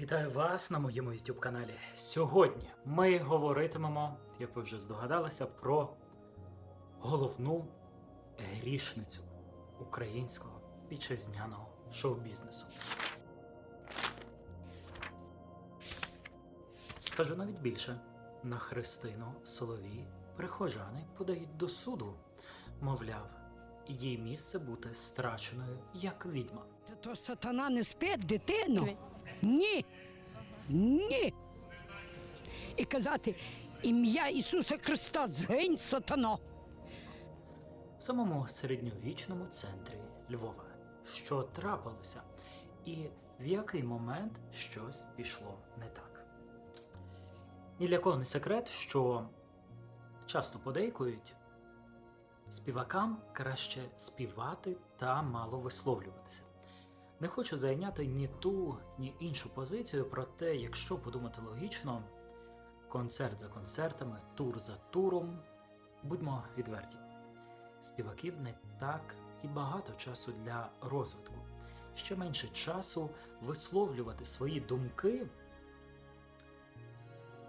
Вітаю вас на моєму YouTube каналі. Сьогодні ми говоритимемо, як ви вже здогадалися, про головну грішницю українського вітчизняного шоу-бізнесу. Скажу навіть більше: на Христину Соловій прихожани подають до суду, мовляв, їй місце бути страченою як відьма. Та То сатана не спить, дитино. Ні. Ні. І казати ім'я Ісуса Христа згинь сатано. в самому середньовічному центрі Львова. Що трапилося, і в який момент щось пішло не так. Ні для кого не секрет, що часто подейкують, співакам краще співати та мало висловлюватися. Не хочу зайняти ні ту, ні іншу позицію, проте, якщо подумати логічно, концерт за концертами, тур за туром, будьмо відверті співаків не так і багато часу для розвитку. Ще менше часу висловлювати свої думки,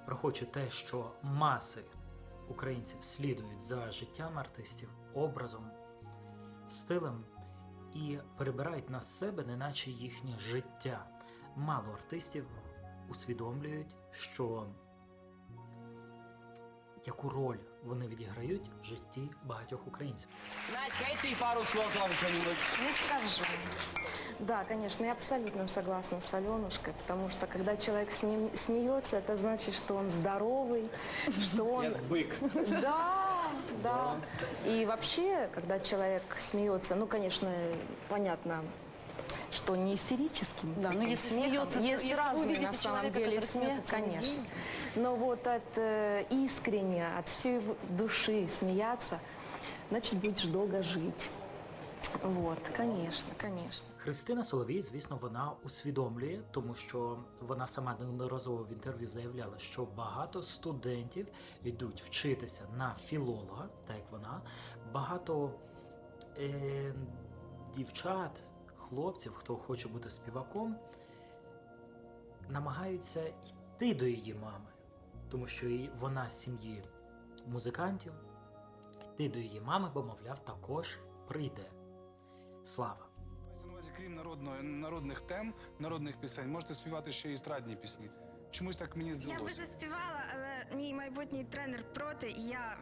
враховуючи те, що маси українців слідують за життям артистів, образом, стилем і перебирають на себе, неначе їхнє життя. Мало артистів усвідомлюють, що яку роль вони відіграють в житті багатьох українців. Надь, дай ты пару слов тоже что-нибудь. Не скажу. Да, конечно, я абсолютно согласна с Аленушкой, потому что когда человек с ним смеется, это значит, что он здоровый, что он... Як бык. Да, да. И вообще, когда человек смеется, ну, конечно, понятно, что не истерическим Да, но таким если смеется, есть если увидите на самом человека, деле смех, конечно. Но вот от э, искренне, от всей души смеяться, значит, будешь долго жить. Вот, конечно, конечно. Христина Соловій, звісно, вона усвідомлює, тому що вона сама неодноразово в інтерв'ю заявляла, що багато студентів йдуть вчитися на філолога, так як вона. Багато е, дівчат, хлопців, хто хоче бути співаком, намагаються йти до її мами, тому що вона з сім'ї музикантів, йти до її мами, бо, мовляв, також прийде. Слава! Мається на увазі, крім народної, народних тем, народних пісень, можете співати ще й естрадні пісні. Чомусь так мені Я би заспівала, але мій майбутній тренер проти, і я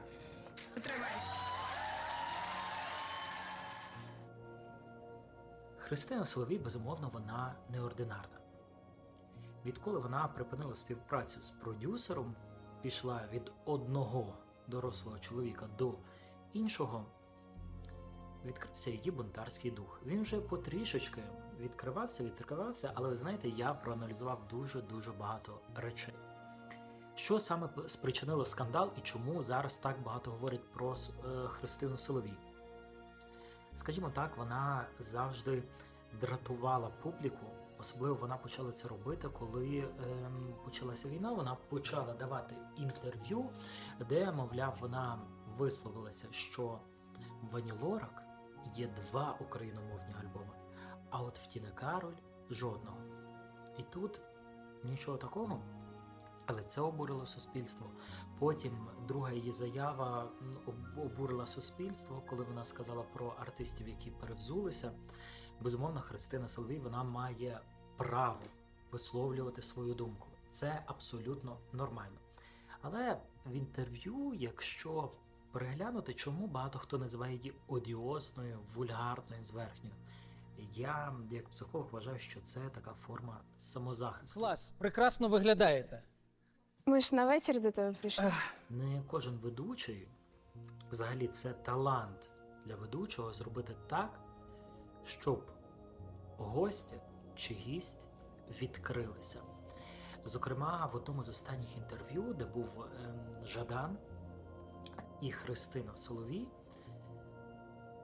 утримаюсь. Христина Соловій, безумовно, вона неординарна. Відколи вона припинила співпрацю з продюсером, пішла від одного дорослого чоловіка до іншого, відкрився її бунтарський дух. Він вже потрішечки відкривався, відкривався, але ви знаєте, я проаналізував дуже-дуже багато речей. Що саме спричинило скандал і чому зараз так багато говорять про е, Христину Соловій? скажімо так, вона завжди дратувала публіку. Особливо вона почала це робити, коли ем, почалася війна. Вона почала давати інтерв'ю, де, мовляв, вона висловилася, що в Ані Лорак є два україномовні альбоми, а от в Тіни Кароль жодного. І тут нічого такого. Але це обурило суспільство. Потім друга її заява обурила суспільство, коли вона сказала про артистів, які перевзулися. Безумовно, Христина Соловій вона має право висловлювати свою думку. Це абсолютно нормально. Але в інтерв'ю, якщо переглянути, чому багато хто називає її одіозною, вульгарною, зверхньою, я як психолог вважаю, що це така форма самозахисту. Клас, прекрасно виглядаєте. Ми ж на вечір до тебе прийшли. Не кожен ведучий, взагалі, це талант для ведучого зробити так, щоб гості чи гість відкрилися. Зокрема, в одному з останніх інтерв'ю, де був ем, Жадан і Христина Соловій,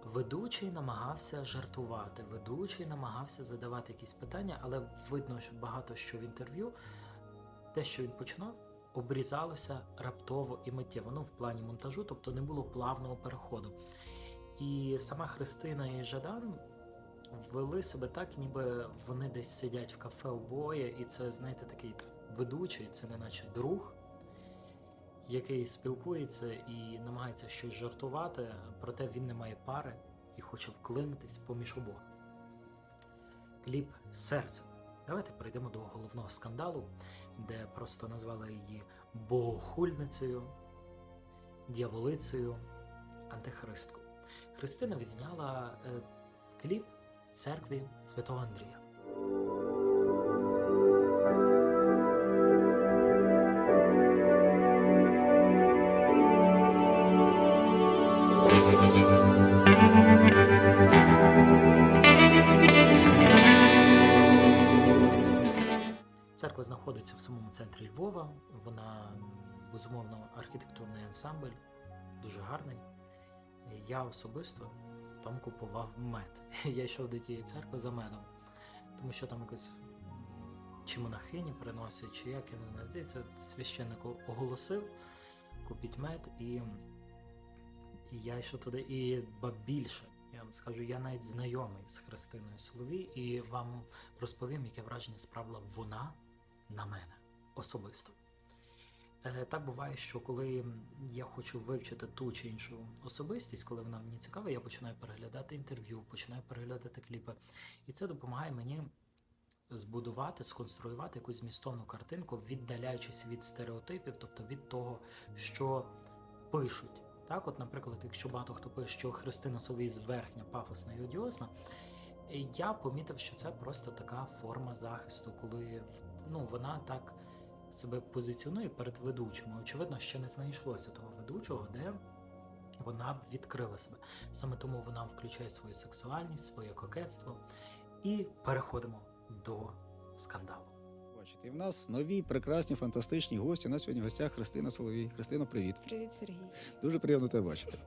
ведучий намагався жартувати, ведучий намагався задавати якісь питання, але видно, що багато що в інтерв'ю те, що він починав, обрізалося раптово і миттєво, ну, в плані монтажу, тобто не було плавного переходу. І сама Христина і Жадан вели себе так, ніби вони десь сидять в кафе обоє, і це, знаєте, такий ведучий, це не наче друг, який спілкується і намагається щось жартувати, проте він не має пари і хоче вклинитись поміж обох. Кліп Серце. Давайте перейдемо до головного скандалу, де просто назвали її богохульницею, дьяволицею, антихристкою. Христина відзняла е, кліп в церкві Святого Андрія. Знаходиться в самому центрі Львова. Вона безумовно архітектурний ансамбль, дуже гарний. Я особисто там купував мед. Я йшов до тієї церкви за медом, тому що там якось чи монахині приносять, чи як я не знаю. Здається, священник оголосив, купіть мед, і, і я йшов туди. І ба більше, я вам скажу, я навіть знайомий з Христиною Соловій, і вам розповім, яке враження справила вона на мене особисто. Е, Так буває, що коли я хочу вивчити ту чи іншу особистість, коли вона мені цікава, я починаю переглядати інтерв'ю, починаю переглядати кліпи. І це допомагає мені збудувати, сконструювати якусь змістовну картинку, віддаляючись від стереотипів, тобто від того, що пишуть. Так, от, наприклад, якщо багато хто пише, що Христина Соловій зверхня, пафосна і одіозна, я помітив, що це просто така форма захисту, коли ну, вона так себе позиціонує перед ведучим. Очевидно, ще не знайшлося того ведучого, де вона б відкрила себе. Саме тому вона включає свою сексуальність, своє кокетство. І переходимо до скандалу. Бачите, і в нас нові прекрасні, фантастичні гості. У нас сьогодні в гостях Христина Соловій. Христино, привіт. Привіт, Сергій. Дуже приємно тебе бачити.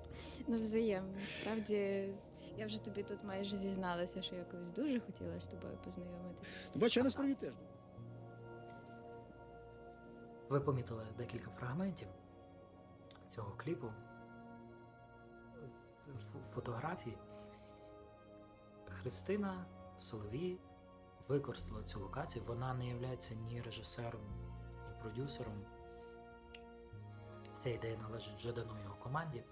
Ну, взаємно. Справді, я вже тобі тут майже зізналася, що я колись дуже хотіла з тобою познайомитися. Ну, бачу, я нас привіт теж. Ви помітили декілька фрагментів цього кліпу, ф- фотографій. Христина Соловій використала цю локацію. Вона не є ні режисером, ні продюсером. Вся ідея належить Жадану і його команді.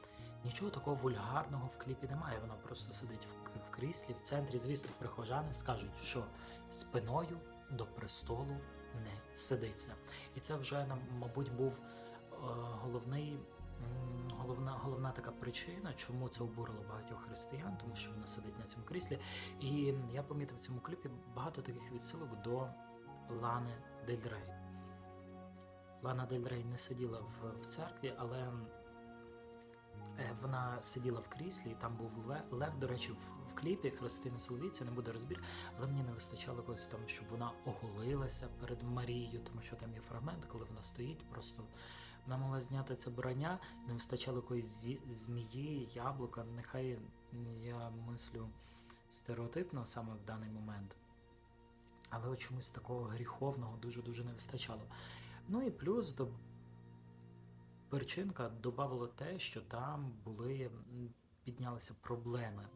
Нічого такого вульгарного в кліпі немає. Вона просто сидить в, кріслі в центрі. Звісно, прихожани скажуть, що спиною до престолу не сидиться. І це вже, нам, мабуть, був е, головний, головна, головна така причина, чому це обурило багатьох християн, тому що вона сидить на цьому кріслі. І я помітив в цьому кліпі багато таких відсилок до Лани Дель Рей. Лана Дель Рей не сиділа в, в церкві, але вона сиділа в кріслі, і там був Лев, до речі, в, кліпі Христини Соловій, не буде розбір, але мені не вистачало якогось там, щоб вона оголилася перед Марією, тому що там є фрагмент, коли вона стоїть, просто вона могла зняти це броня, не вистачало якоїсь змії, яблука. Нехай я мислю стереотипно саме в даний момент. Але чомусь такого гріховного дуже-дуже не вистачало. Ну і плюс до перчинка додавало те, що там були піднялися проблеми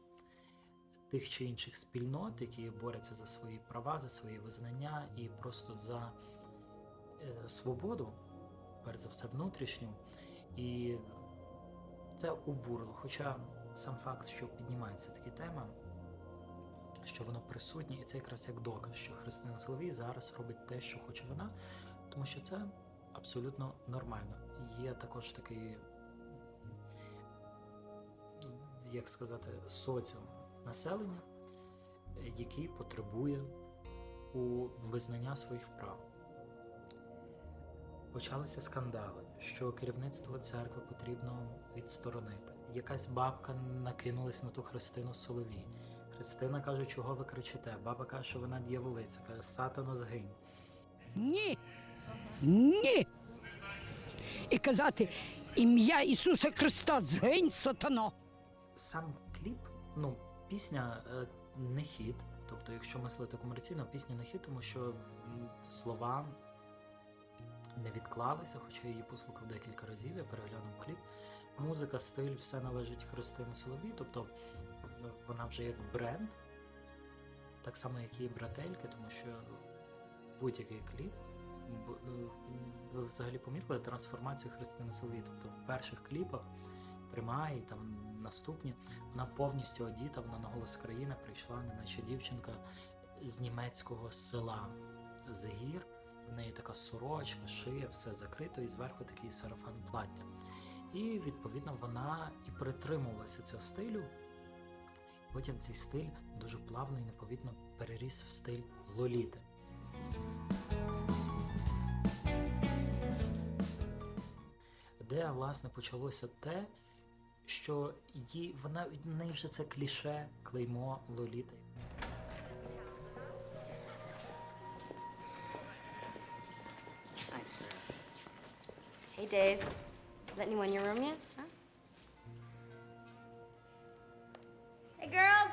тих чи інших спільнот, які борються за свої права, за свої визнання і просто за е, свободу, перш за все, внутрішню. І це обурило. Хоча сам факт, що піднімається такі теми, що воно присутнє, і це якраз як доказ, що Христина Соловій зараз робить те, що хоче вона, тому що це абсолютно нормально. Є також такий, як сказати, соціум населення, який потребує у визнання своїх прав. Почалися скандали, що керівництво церкви потрібно відсторонити. Якась бабка накинулась на ту Христину Соловій. Христина каже, чого ви кричите? Баба каже, що вона дьяволиця, каже, сатано згинь. Ні. Ні. І казати ім'я Ісуса Христа згинь, сатано. Сам кліп, ну, пісня е, не хіт. Тобто, якщо мислити комерційно, пісня не хіт, тому що слова не відклалися, хоча я її послухав декілька разів, я переглянув кліп. Музика, стиль, все належить Христині Соловій, тобто ну, вона вже як бренд так само, як і брательки, тому що будь-який кліп. Ну, Ви взагалі помітили трансформацію Христини Соловій. Тобто в перших кліпах приймає і там наступні, вона повністю одіта, вона на голос країни прийшла, неначе дівчинка з німецького села з гір. В неї така сорочка, шия, все закрито, і зверху такий сарафан плаття. І відповідно вона і притримувалася цього стилю. Потім цей стиль дуже плавно і неповітно переріс в стиль лоліти. Де власне почалося те, що їй вона в неї вже це кліше, клеймо лоліти. Hey, Days. Is that anyone in your room yet? Huh? Hey, girls.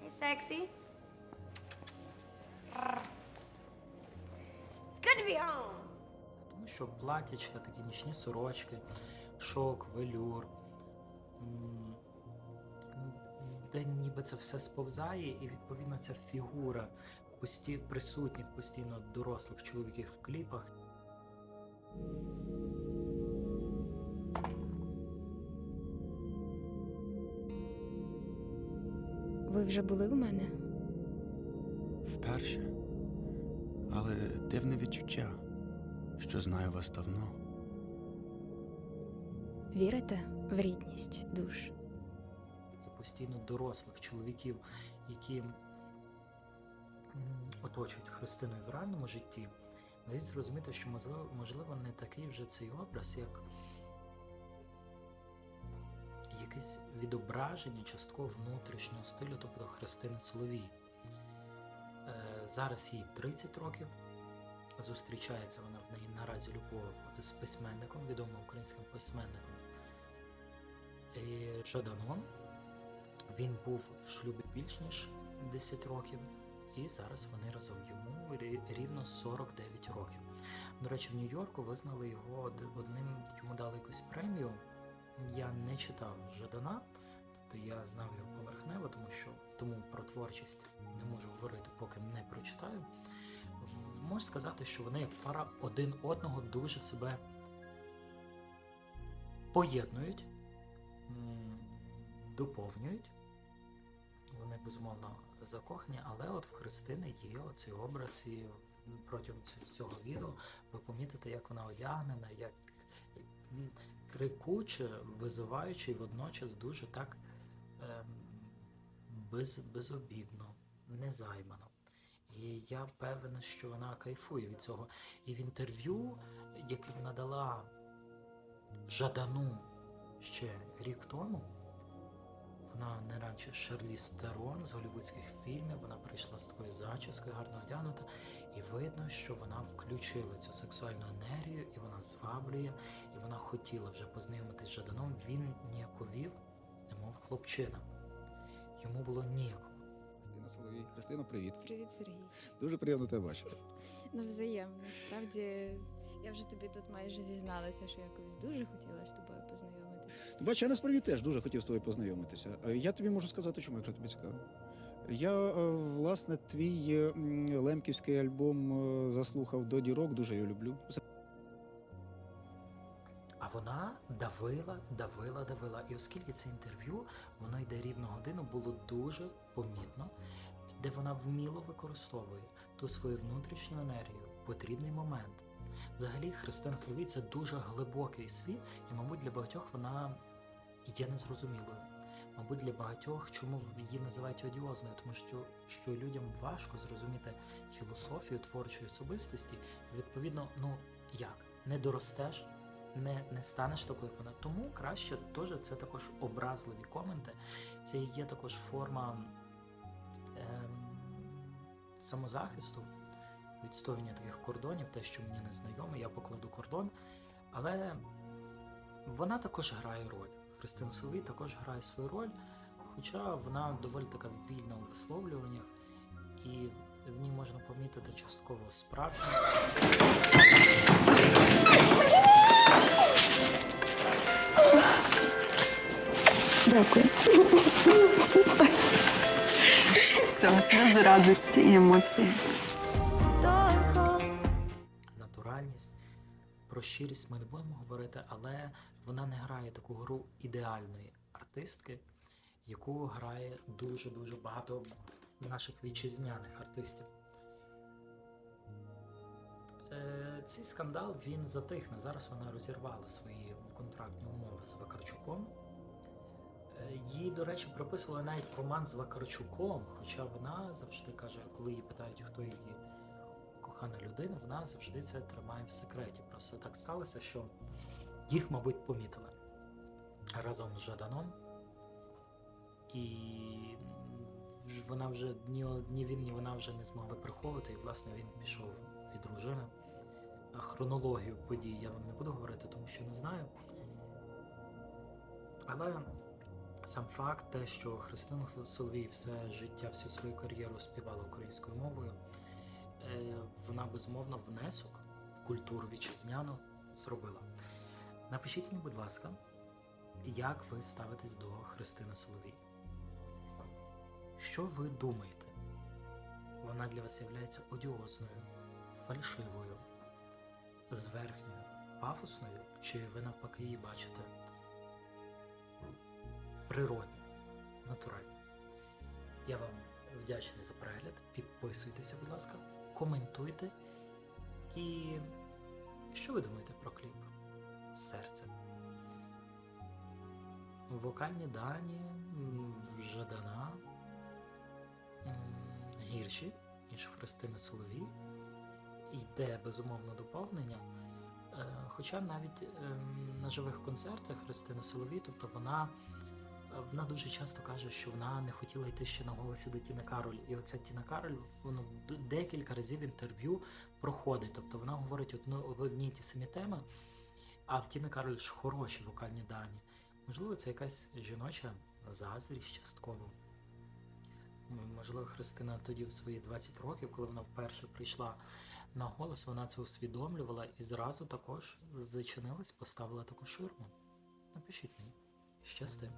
Hey, sexy. Що платячка, такі нічні сорочки, шок, велюр, де ніби це все сповзає, і відповідно ця фігура пості, присутніх постійно дорослих чоловіків в кліпах. Ви вже були у мене? Вперше. Але дивне відчуття, що знаю вас давно. Вірите в рідність душ? і постійно дорослих чоловіків, які оточують Христиною в реальному житті, дають зрозуміти, що можливо, можливо не такий вже цей образ, як якесь відображення частково внутрішнього стилю, тобто Христини Соловій. Е, Зараз їй 30 років. Зустрічається вона в неї наразі любов з письменником, відомим українським письменником е, Жаданом. Він був в шлюбі більш ніж 10 років, і зараз вони разом йому рівно 49 років. До речі, в Нью-Йорку визнали його одним, йому дали якусь премію. Я не читав Жадана, тобто я знав його поверхнево, тому що тому про творчість не можу говорити, поки не прочитаю. Можу сказати, що вони як пара один одного дуже себе поєднують, доповнюють. Вони безумовно закохані, але от в Христини є оцей образ, і протягом цього відео ви помітите, як вона одягнена, як крикуче, визиваючи і водночас дуже так ем, без, безобідно, незаймано. І я впевнений, що вона кайфує від цього. І в інтерв'ю, яке вона дала Жадану ще рік тому, вона не радше Шерлі Стерон з голівудських фільмів. Вона прийшла з такою зачіскою, гарно одягнута, і видно, що вона включила цю сексуальну енергію, і вона зваблює, і вона хотіла вже познайомитись з Жаданом. Він ніяковів, немов хлопчина. Йому було ніяково. Христина Соловій. Христино, привіт. Привіт, Сергій. Дуже приємно тебе бачити. Навзаєм. Насправді, я вже тобі тут майже зізналася, що я колись дуже хотіла з тобою познайомитися. Ну, Бач, я насправді теж дуже хотів з тобою познайомитися. Е, Я тобі можу сказати, чому, якщо тобі цікаво. Я, е, власне, твій лемківський альбом е, заслухав до дірок, дуже його люблю. Вона давила, давила, давила. І оскільки це інтерв'ю, воно йде рівно годину, було дуже помітно, де вона вміло використовує ту свою внутрішню енергію, потрібний момент. Взагалі, Христина Словій це дуже глибокий світ, і, мабуть, для багатьох вона є незрозумілою. Мабуть, для багатьох, чому її називають одіозною, тому що, що людям важко зрозуміти філософію творчої особистості. і Відповідно, ну як не доростеш, не, не станеш такою, вона. Тому краще теж це також образливі коменти. Це є також форма ем, самозахисту, відстоювання таких кордонів, те, що мені не знайоме, я покладу кордон. Але вона також грає роль. Христина Соловій також грає свою роль, хоча вона доволі така вільна у висловлюваннях, і в ній можна помітити частково справжню. Дякую. Все, сльози радості і емоції. натуральність. Про щирість ми не будемо говорити, але вона не грає таку гру ідеальної артистки, яку грає дуже-дуже багато наших вітчизняних артистів. Е, Цей скандал він затихне. Зараз вона розірвала свої контрактні умови з Вакарчуком. Е, Їй, до речі, приписували навіть роман з Вакарчуком, хоча вона завжди каже, коли її питають, хто її кохана людина, вона завжди це тримає в секреті. Просто так сталося, що їх, мабуть, помітили разом з Жаданом. І вона вже ні, ні він, ні вона вже не змогли приховувати, і власне він пішов від дружини. Хронологію подій я вам не буду говорити, тому що не знаю. Але сам факт, те, що Христина Соловій все життя, всю свою кар'єру співала українською мовою, е, вона безумовно внесок в культуру вітчизняну зробила. Напишіть мені, будь ласка, як ви ставитесь до Христини Соловій? Що ви думаєте? Вона для вас є одіозною, фальшивою, зверхньою, пафосною, чи ви навпаки її бачите природньо, натурально? Я вам вдячний за перегляд. Підписуйтеся, будь ласка, коментуйте. І що ви думаєте про кліп? Серце. Вокальні дані м, Жадана гірші, ніж Христини Соловій. Йде безумовно доповнення. Е, Хоча навіть ем, на живих концертах Христини Соловій, тобто вона вона дуже часто каже, що вона не хотіла йти ще на голосі до Тіни Кароль. І оця Тіна Кароль воно декілька разів інтерв'ю проходить. Тобто вона говорить одну, одні ті самі теми, а в Тіни Кароль ж хороші вокальні дані. Можливо, це якась жіноча заздрість частково. Можливо, Христина тоді в свої 20 років, коли вона вперше прийшла на голос, вона це усвідомлювала і зразу також зачинилась, поставила таку ширму. Напишіть мені. Щасти.